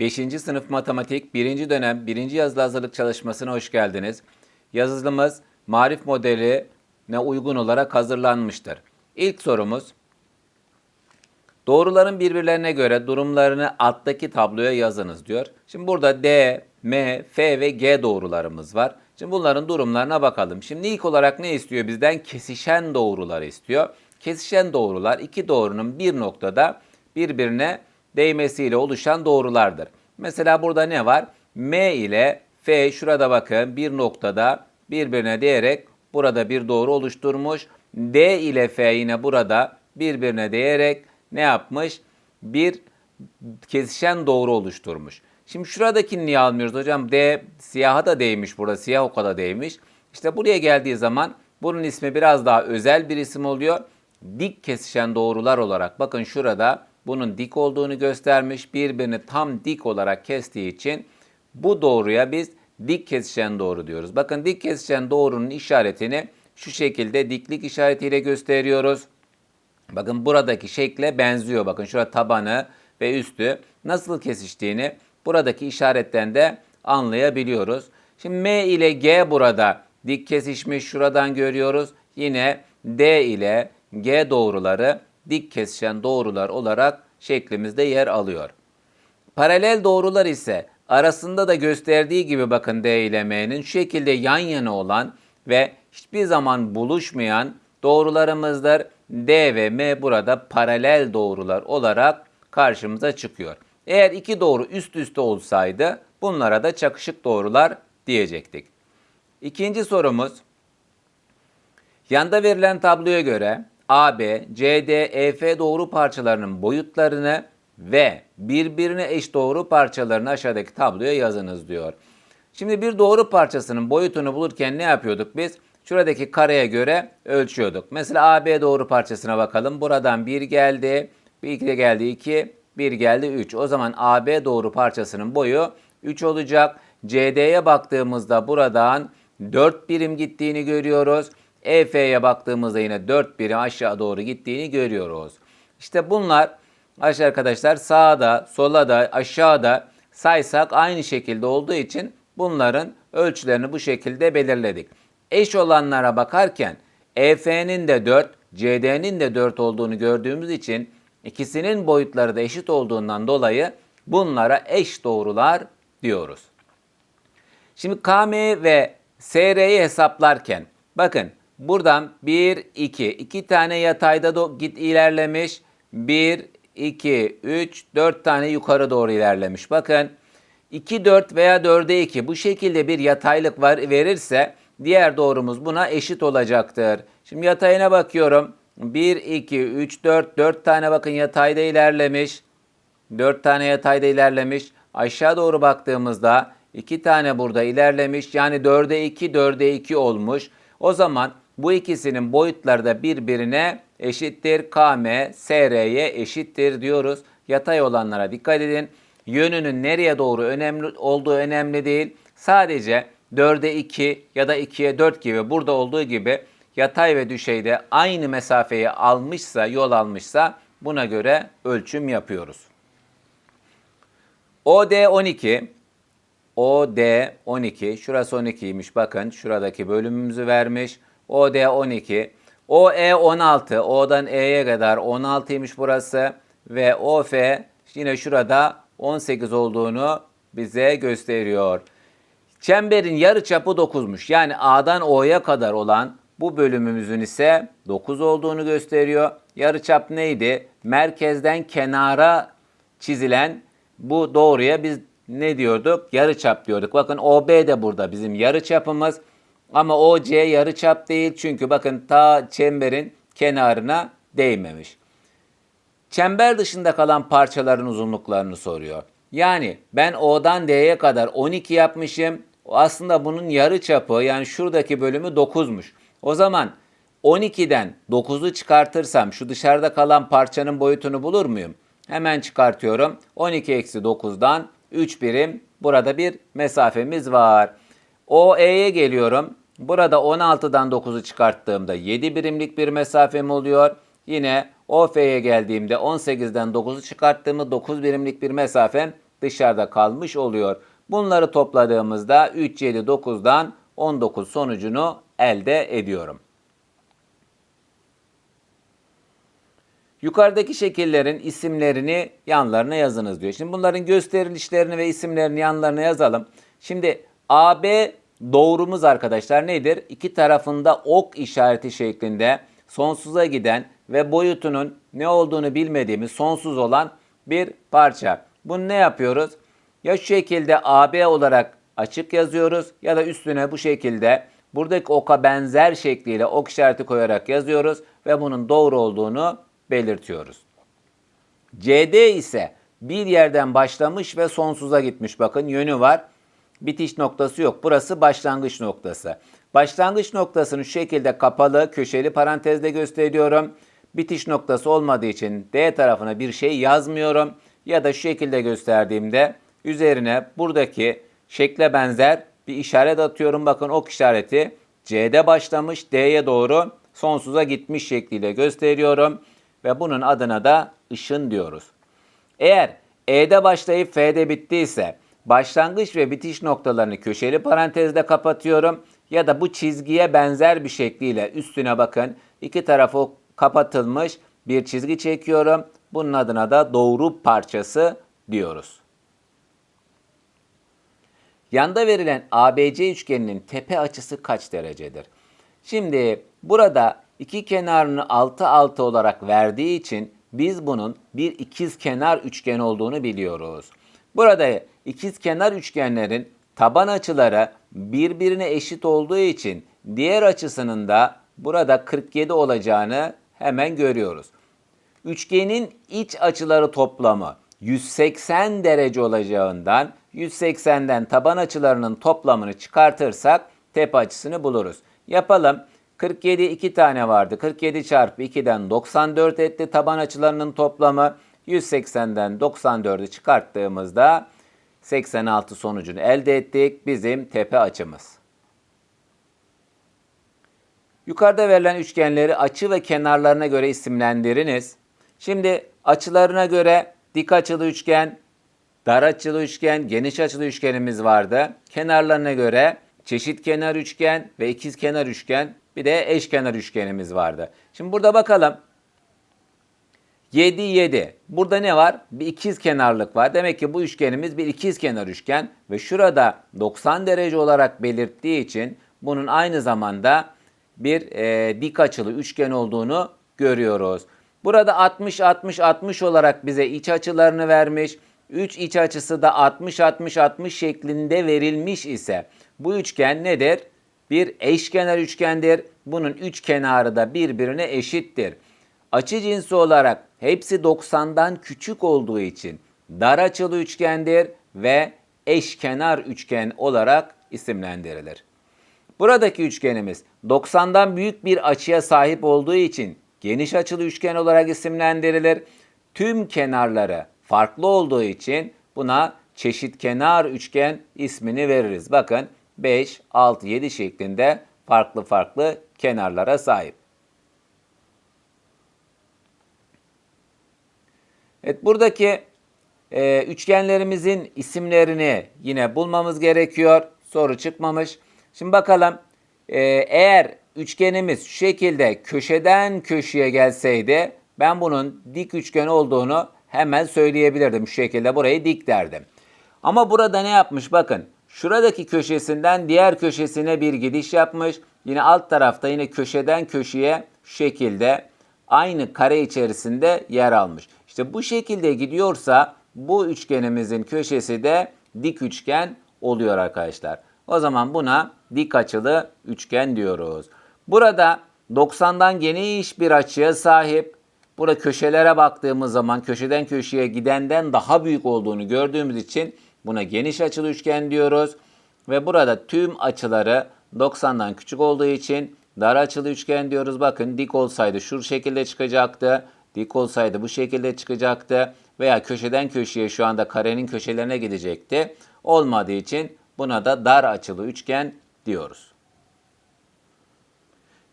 5. sınıf matematik 1. dönem 1. yazılı hazırlık çalışmasına hoş geldiniz. Yazılımız marif modeline uygun olarak hazırlanmıştır. İlk sorumuz Doğruların birbirlerine göre durumlarını alttaki tabloya yazınız diyor. Şimdi burada D, M, F ve G doğrularımız var. Şimdi bunların durumlarına bakalım. Şimdi ilk olarak ne istiyor bizden? Kesişen doğrular istiyor. Kesişen doğrular iki doğrunun bir noktada birbirine değmesiyle oluşan doğrulardır. Mesela burada ne var? M ile F şurada bakın bir noktada birbirine değerek burada bir doğru oluşturmuş. D ile F yine burada birbirine değerek ne yapmış? Bir kesişen doğru oluşturmuş. Şimdi şuradakini niye almıyoruz hocam? D siyaha da değmiş burada. Siyah oka da değmiş. İşte buraya geldiği zaman bunun ismi biraz daha özel bir isim oluyor. Dik kesişen doğrular olarak bakın şurada bunun dik olduğunu göstermiş. Birbirini tam dik olarak kestiği için bu doğruya biz dik kesişen doğru diyoruz. Bakın dik kesişen doğrunun işaretini şu şekilde diklik işaretiyle gösteriyoruz. Bakın buradaki şekle benziyor. Bakın şurada tabanı ve üstü nasıl kesiştiğini buradaki işaretten de anlayabiliyoruz. Şimdi M ile G burada dik kesişmiş şuradan görüyoruz. Yine D ile G doğruları dik kesişen doğrular olarak şeklimizde yer alıyor. Paralel doğrular ise arasında da gösterdiği gibi bakın D ile M'nin şu şekilde yan yana olan ve hiçbir zaman buluşmayan doğrularımızdır. D ve M burada paralel doğrular olarak karşımıza çıkıyor. Eğer iki doğru üst üste olsaydı bunlara da çakışık doğrular diyecektik. İkinci sorumuz Yanda verilen tabloya göre AB, CD, EF doğru parçalarının boyutlarını ve birbirine eş doğru parçalarını aşağıdaki tabloya yazınız diyor. Şimdi bir doğru parçasının boyutunu bulurken ne yapıyorduk biz? Şuradaki kareye göre ölçüyorduk. Mesela AB doğru parçasına bakalım. Buradan 1 geldi, 1 de geldi 2, 1 geldi 3. O zaman AB doğru parçasının boyu 3 olacak. CD'ye baktığımızda buradan 4 birim gittiğini görüyoruz. EF'ye baktığımızda yine 4 birim aşağı doğru gittiğini görüyoruz. İşte bunlar arkadaşlar sağda, sola da, aşağıda saysak aynı şekilde olduğu için bunların ölçülerini bu şekilde belirledik. Eş olanlara bakarken EF'nin de 4, CD'nin de 4 olduğunu gördüğümüz için ikisinin boyutları da eşit olduğundan dolayı bunlara eş doğrular diyoruz. Şimdi KM ve SR'yi hesaplarken bakın buradan 1, 2, 2 tane yatayda do- git ilerlemiş. 1, 2, 3, 4 tane yukarı doğru ilerlemiş. Bakın 2, 4 veya 4'e 2 bu şekilde bir yataylık var, verirse diğer doğrumuz buna eşit olacaktır. Şimdi yatayına bakıyorum. 1, 2, 3, 4, 4 tane bakın yatayda ilerlemiş. 4 tane yatayda ilerlemiş. Aşağı doğru baktığımızda 2 tane burada ilerlemiş. Yani 4'e 2, 4'e 2 olmuş. O zaman bu ikisinin boyutları da birbirine eşittir. KM, SR'ye eşittir diyoruz. Yatay olanlara dikkat edin. Yönünün nereye doğru önemli olduğu önemli değil. Sadece 4'e 2 ya da 2'ye 4 gibi burada olduğu gibi yatay ve düşeyde aynı mesafeyi almışsa, yol almışsa buna göre ölçüm yapıyoruz. OD 12, OD 12, şurası 12'ymiş bakın şuradaki bölümümüzü vermiş. OD 12, OE 16, O'dan E'ye kadar 16'ymış burası ve OF yine şurada 18 olduğunu bize gösteriyor. Çemberin yarı çapı 9'muş. Yani A'dan O'ya kadar olan bu bölümümüzün ise 9 olduğunu gösteriyor. Yarı çap neydi? Merkezden kenara çizilen bu doğruya biz ne diyorduk? Yarı çap diyorduk. Bakın OB de burada bizim yarı çapımız. Ama OC yarı çap değil çünkü bakın ta çemberin kenarına değmemiş. Çember dışında kalan parçaların uzunluklarını soruyor. Yani ben O'dan D'ye kadar 12 yapmışım. Aslında bunun yarı çapı yani şuradaki bölümü 9'muş. O zaman 12'den 9'u çıkartırsam şu dışarıda kalan parçanın boyutunu bulur muyum? Hemen çıkartıyorum. 12 eksi 9'dan 3 birim burada bir mesafemiz var. OE'ye geliyorum. Burada 16'dan 9'u çıkarttığımda 7 birimlik bir mesafem oluyor. Yine OF'ye geldiğimde 18'den 9'u çıkarttığımda 9 birimlik bir mesafem dışarıda kalmış oluyor. Bunları topladığımızda 3, 7, 9'dan 19 sonucunu elde ediyorum. Yukarıdaki şekillerin isimlerini yanlarına yazınız diyor. Şimdi bunların gösterilişlerini ve isimlerini yanlarına yazalım. Şimdi AB doğrumuz arkadaşlar nedir? İki tarafında ok işareti şeklinde sonsuza giden ve boyutunun ne olduğunu bilmediğimiz sonsuz olan bir parça. Bunu ne yapıyoruz? Ya şu şekilde AB olarak açık yazıyoruz ya da üstüne bu şekilde buradaki oka benzer şekliyle ok işareti koyarak yazıyoruz ve bunun doğru olduğunu belirtiyoruz. CD ise bir yerden başlamış ve sonsuza gitmiş. Bakın yönü var. Bitiş noktası yok. Burası başlangıç noktası. Başlangıç noktasını şu şekilde kapalı, köşeli parantezle gösteriyorum. Bitiş noktası olmadığı için D tarafına bir şey yazmıyorum. Ya da şu şekilde gösterdiğimde üzerine buradaki şekle benzer bir işaret atıyorum. Bakın ok işareti C'de başlamış, D'ye doğru sonsuza gitmiş şekliyle gösteriyorum ve bunun adına da ışın diyoruz. Eğer E'de başlayıp F'de bittiyse başlangıç ve bitiş noktalarını köşeli parantezle kapatıyorum ya da bu çizgiye benzer bir şekliyle üstüne bakın iki tarafı kapatılmış bir çizgi çekiyorum. Bunun adına da doğru parçası diyoruz. Yanda verilen ABC üçgeninin tepe açısı kaç derecedir? Şimdi burada iki kenarını 6 6 olarak verdiği için biz bunun bir ikiz kenar üçgen olduğunu biliyoruz. Burada ikiz kenar üçgenlerin taban açıları birbirine eşit olduğu için diğer açısının da burada 47 olacağını hemen görüyoruz. Üçgenin iç açıları toplamı 180 derece olacağından 180'den taban açılarının toplamını çıkartırsak tepe açısını buluruz. Yapalım. 47 2 tane vardı. 47 çarpı 2'den 94 etti taban açılarının toplamı. 180'den 94'ü çıkarttığımızda 86 sonucunu elde ettik. Bizim tepe açımız. Yukarıda verilen üçgenleri açı ve kenarlarına göre isimlendiriniz. Şimdi açılarına göre dik açılı üçgen, dar açılı üçgen, geniş açılı üçgenimiz vardı. Kenarlarına göre çeşit kenar üçgen ve ikiz kenar üçgen bir de eşkenar üçgenimiz vardı. Şimdi burada bakalım. 7 7. Burada ne var? Bir ikiz kenarlık var. Demek ki bu üçgenimiz bir ikiz kenar üçgen ve şurada 90 derece olarak belirttiği için bunun aynı zamanda bir e, dik açılı üçgen olduğunu görüyoruz. Burada 60 60 60 olarak bize iç açılarını vermiş. 3 iç açısı da 60 60 60 şeklinde verilmiş ise bu üçgen nedir? Bir eşkenar üçgendir. Bunun üç kenarı da birbirine eşittir. Açı cinsi olarak hepsi 90'dan küçük olduğu için dar açılı üçgendir ve eşkenar üçgen olarak isimlendirilir. Buradaki üçgenimiz 90'dan büyük bir açıya sahip olduğu için geniş açılı üçgen olarak isimlendirilir. Tüm kenarları farklı olduğu için buna çeşit kenar üçgen ismini veririz. Bakın 5, 6, 7 şeklinde farklı farklı kenarlara sahip. Evet buradaki e, üçgenlerimizin isimlerini yine bulmamız gerekiyor. Soru çıkmamış. Şimdi bakalım e, eğer üçgenimiz şu şekilde köşeden köşeye gelseydi ben bunun dik üçgen olduğunu hemen söyleyebilirdim. Şu şekilde burayı dik derdim. Ama burada ne yapmış bakın. Şuradaki köşesinden diğer köşesine bir gidiş yapmış. Yine alt tarafta yine köşeden köşeye şekilde aynı kare içerisinde yer almış. İşte bu şekilde gidiyorsa bu üçgenimizin köşesi de dik üçgen oluyor arkadaşlar. O zaman buna dik açılı üçgen diyoruz. Burada 90'dan geniş bir açıya sahip. Burada köşelere baktığımız zaman köşeden köşeye gidenden daha büyük olduğunu gördüğümüz için buna geniş açılı üçgen diyoruz. Ve burada tüm açıları 90'dan küçük olduğu için dar açılı üçgen diyoruz. Bakın dik olsaydı şu şekilde çıkacaktı. Dik olsaydı bu şekilde çıkacaktı. Veya köşeden köşeye şu anda karenin köşelerine gidecekti. Olmadığı için buna da dar açılı üçgen diyoruz.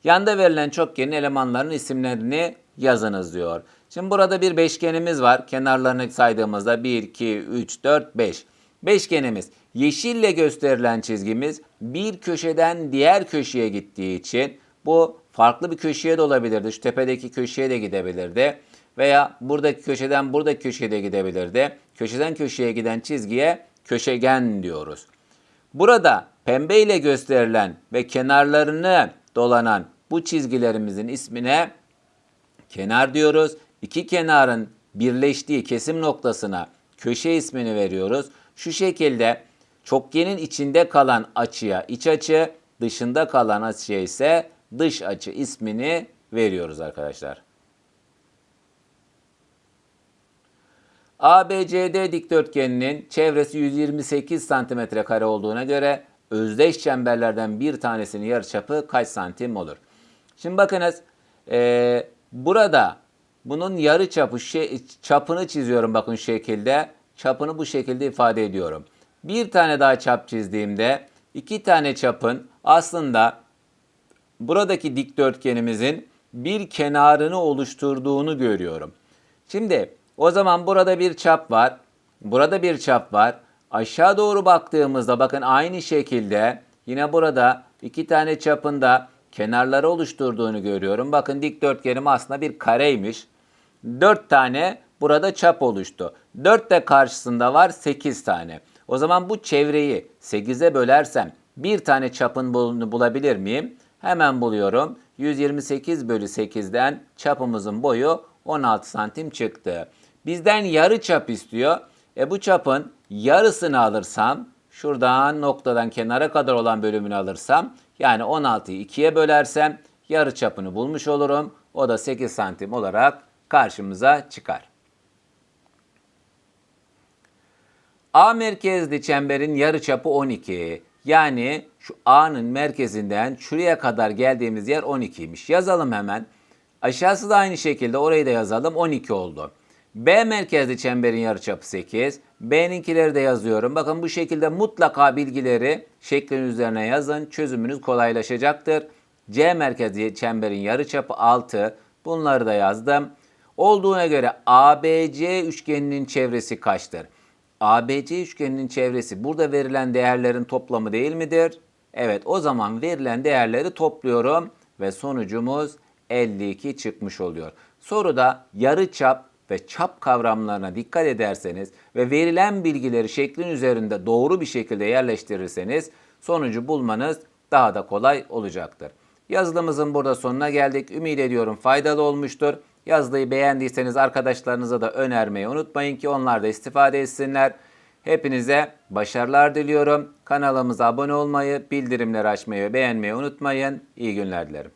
Yanda verilen çokgenin elemanlarının isimlerini yazınız diyor. Şimdi burada bir beşgenimiz var. Kenarlarını saydığımızda 1, 2, 3, 4, 5. Beşgenimiz yeşille gösterilen çizgimiz bir köşeden diğer köşeye gittiği için bu farklı bir köşeye de olabilirdi. Şu tepedeki köşeye de gidebilirdi. Veya buradaki köşeden buradaki köşeye de gidebilirdi. Köşeden köşeye giden çizgiye köşegen diyoruz. Burada pembe ile gösterilen ve kenarlarını dolanan bu çizgilerimizin ismine kenar diyoruz. İki kenarın birleştiği kesim noktasına köşe ismini veriyoruz. Şu şekilde çokgenin içinde kalan açıya iç açı, dışında kalan açıya ise dış açı ismini veriyoruz arkadaşlar. ABCD dikdörtgeninin çevresi 128 santimetre kare olduğuna göre özdeş çemberlerden bir tanesinin yarıçapı kaç santim olur? Şimdi bakınız eee, burada bunun yarıçapı şey, çapını çiziyorum bakın şekilde. Çapını bu şekilde ifade ediyorum. Bir tane daha çap çizdiğimde iki tane çapın aslında buradaki dikdörtgenimizin bir kenarını oluşturduğunu görüyorum. Şimdi o zaman burada bir çap var. Burada bir çap var. Aşağı doğru baktığımızda bakın aynı şekilde yine burada iki tane çapında kenarları oluşturduğunu görüyorum. Bakın dikdörtgenim aslında bir kareymiş. 4 tane burada çap oluştu. 4 de karşısında var 8 tane. O zaman bu çevreyi 8'e bölersem bir tane çapın bulabilir miyim? Hemen buluyorum. 128 bölü 8'den çapımızın boyu 16 santim çıktı. Bizden yarı çap istiyor. E bu çapın yarısını alırsam şuradan noktadan kenara kadar olan bölümünü alırsam yani 16'yı 2'ye bölersem yarı çapını bulmuş olurum. O da 8 santim olarak karşımıza çıkar. A merkezli çemberin yarıçapı 12. Yani şu A'nın merkezinden şuraya kadar geldiğimiz yer 12'ymiş. Yazalım hemen. Aşağısı da aynı şekilde orayı da yazalım. 12 oldu. B merkezli çemberin yarıçapı 8. B'ninkileri de yazıyorum. Bakın bu şekilde mutlaka bilgileri şeklin üzerine yazın. Çözümünüz kolaylaşacaktır. C merkezli çemberin yarıçapı 6. Bunları da yazdım. Olduğuna göre ABC üçgeninin çevresi kaçtır? ABC üçgeninin çevresi burada verilen değerlerin toplamı değil midir? Evet o zaman verilen değerleri topluyorum ve sonucumuz 52 çıkmış oluyor. Soruda yarı çap ve çap kavramlarına dikkat ederseniz ve verilen bilgileri şeklin üzerinde doğru bir şekilde yerleştirirseniz sonucu bulmanız daha da kolay olacaktır. Yazılımızın burada sonuna geldik. Ümit ediyorum faydalı olmuştur. Yazıyı beğendiyseniz arkadaşlarınıza da önermeyi unutmayın ki onlar da istifade etsinler. Hepinize başarılar diliyorum. Kanalımıza abone olmayı, bildirimleri açmayı ve beğenmeyi unutmayın. İyi günler dilerim.